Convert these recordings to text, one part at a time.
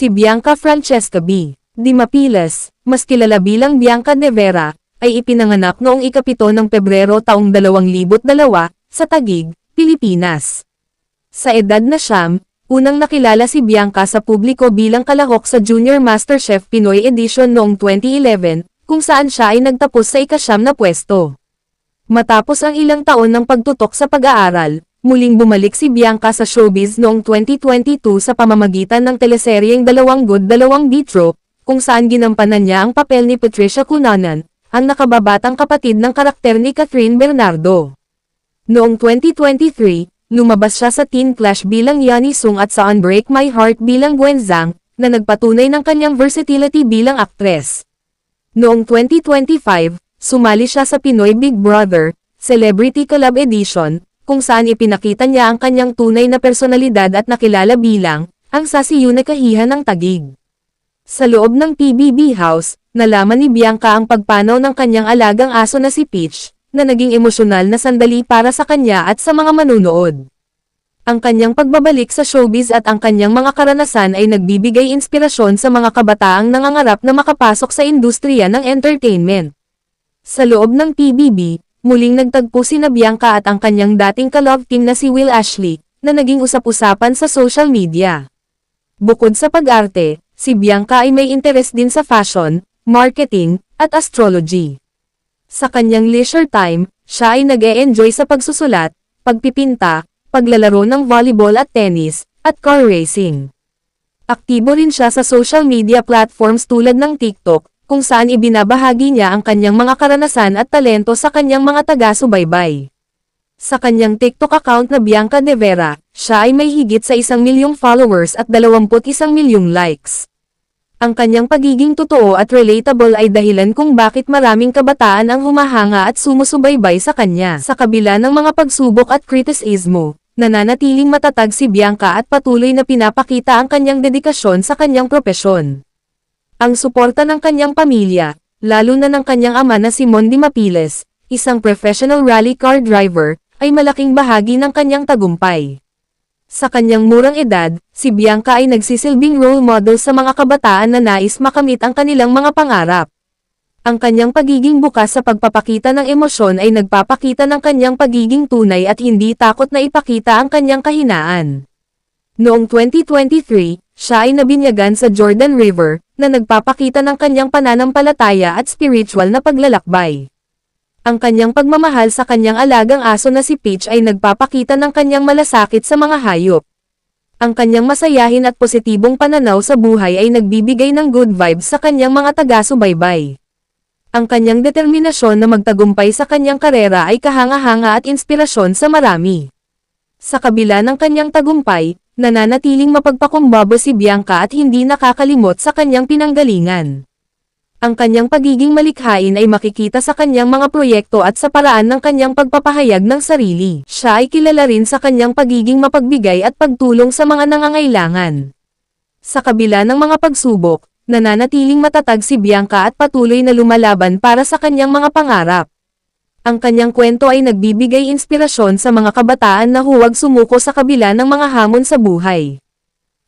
Si Bianca Francesca B. Di Mapiles, mas kilala bilang Bianca de Vera, ay ipinanganak noong ikapito ng Pebrero taong 2002 sa Taguig, Pilipinas. Sa edad na siyam, unang nakilala si Bianca sa publiko bilang kalahok sa Junior MasterChef Pinoy Edition noong 2011, kung saan siya ay nagtapos sa ikasyam na pwesto. Matapos ang ilang taon ng pagtutok sa pag-aaral, muling bumalik si Bianca sa showbiz noong 2022 sa pamamagitan ng teleseryeng Dalawang Good Dalawang Bitro, kung saan ginampanan niya ang papel ni Patricia Cunanan, ang nakababatang kapatid ng karakter ni Catherine Bernardo. Noong 2023, lumabas siya sa Teen Clash bilang Yani Sung at sa Unbreak My Heart bilang Gwen Zhang, na nagpatunay ng kanyang versatility bilang aktres. Noong 2025, sumali siya sa Pinoy Big Brother, Celebrity Collab Edition, kung saan ipinakita niya ang kanyang tunay na personalidad at nakilala bilang, ang sasiyo na kahihan ng tagig. Sa loob ng PBB House, nalaman ni Bianca ang pagpanaw ng kanyang alagang aso na si Peach, na naging emosyonal na sandali para sa kanya at sa mga manunood. Ang kanyang pagbabalik sa showbiz at ang kanyang mga karanasan ay nagbibigay inspirasyon sa mga kabataang nangangarap na makapasok sa industriya ng entertainment. Sa loob ng PBB, muling nagtagpo si Bianca at ang kanyang dating ka-love team na si Will Ashley, na naging usap-usapan sa social media. Bukod sa pag-arte, si Bianca ay may interes din sa fashion, marketing, at astrology. Sa kanyang leisure time, siya ay nag-e-enjoy sa pagsusulat, pagpipinta, paglalaro ng volleyball at tennis, at car racing. Aktibo rin siya sa social media platforms tulad ng TikTok, kung saan ibinabahagi niya ang kanyang mga karanasan at talento sa kanyang mga taga-subaybay. Sa kanyang TikTok account na Bianca De Vera, siya ay may higit sa isang milyong followers at 21 milyong likes. Ang kanyang pagiging totoo at relatable ay dahilan kung bakit maraming kabataan ang humahanga at sumusubaybay sa kanya. Sa kabila ng mga pagsubok at kritisismo, nananatiling matatag si Bianca at patuloy na pinapakita ang kanyang dedikasyon sa kanyang propesyon. Ang suporta ng kanyang pamilya, lalo na ng kanyang ama na si Mondi Mapiles, isang professional rally car driver, ay malaking bahagi ng kanyang tagumpay. Sa kanyang murang edad, si Bianca ay nagsisilbing role model sa mga kabataan na nais makamit ang kanilang mga pangarap. Ang kanyang pagiging bukas sa pagpapakita ng emosyon ay nagpapakita ng kanyang pagiging tunay at hindi takot na ipakita ang kanyang kahinaan. Noong 2023, siya ay nabinyagan sa Jordan River, na nagpapakita ng kanyang pananampalataya at spiritual na paglalakbay. Ang kanyang pagmamahal sa kanyang alagang aso na si Peach ay nagpapakita ng kanyang malasakit sa mga hayop. Ang kanyang masayahin at positibong pananaw sa buhay ay nagbibigay ng good vibes sa kanyang mga taga-subaybay. Ang kanyang determinasyon na magtagumpay sa kanyang karera ay kahanga-hanga at inspirasyon sa marami. Sa kabila ng kanyang tagumpay, nananatiling mapagpakumbaba si Bianca at hindi nakakalimot sa kanyang pinanggalingan. Ang kanyang pagiging malikhain ay makikita sa kanyang mga proyekto at sa paraan ng kanyang pagpapahayag ng sarili. Siya ay kilala rin sa kanyang pagiging mapagbigay at pagtulong sa mga nangangailangan. Sa kabila ng mga pagsubok, nananatiling matatag si Bianca at patuloy na lumalaban para sa kanyang mga pangarap. Ang kanyang kwento ay nagbibigay inspirasyon sa mga kabataan na huwag sumuko sa kabila ng mga hamon sa buhay.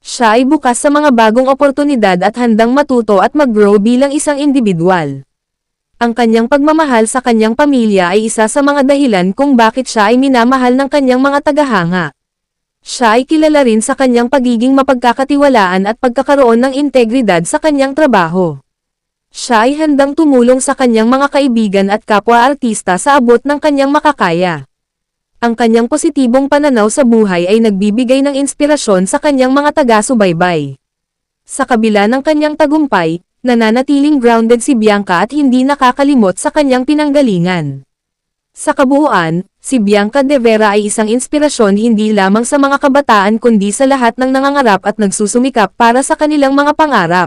Siya ay bukas sa mga bagong oportunidad at handang matuto at mag-grow bilang isang individual. Ang kanyang pagmamahal sa kanyang pamilya ay isa sa mga dahilan kung bakit siya ay minamahal ng kanyang mga tagahanga. Siya ay kilala rin sa kanyang pagiging mapagkakatiwalaan at pagkakaroon ng integridad sa kanyang trabaho. Siya ay handang tumulong sa kanyang mga kaibigan at kapwa-artista sa abot ng kanyang makakaya. Ang kanyang positibong pananaw sa buhay ay nagbibigay ng inspirasyon sa kanyang mga taga-subaybay. Sa kabila ng kanyang tagumpay, nananatiling grounded si Bianca at hindi nakakalimot sa kanyang pinanggalingan. Sa kabuuan, si Bianca De Vera ay isang inspirasyon hindi lamang sa mga kabataan kundi sa lahat ng nangangarap at nagsusumikap para sa kanilang mga pangarap.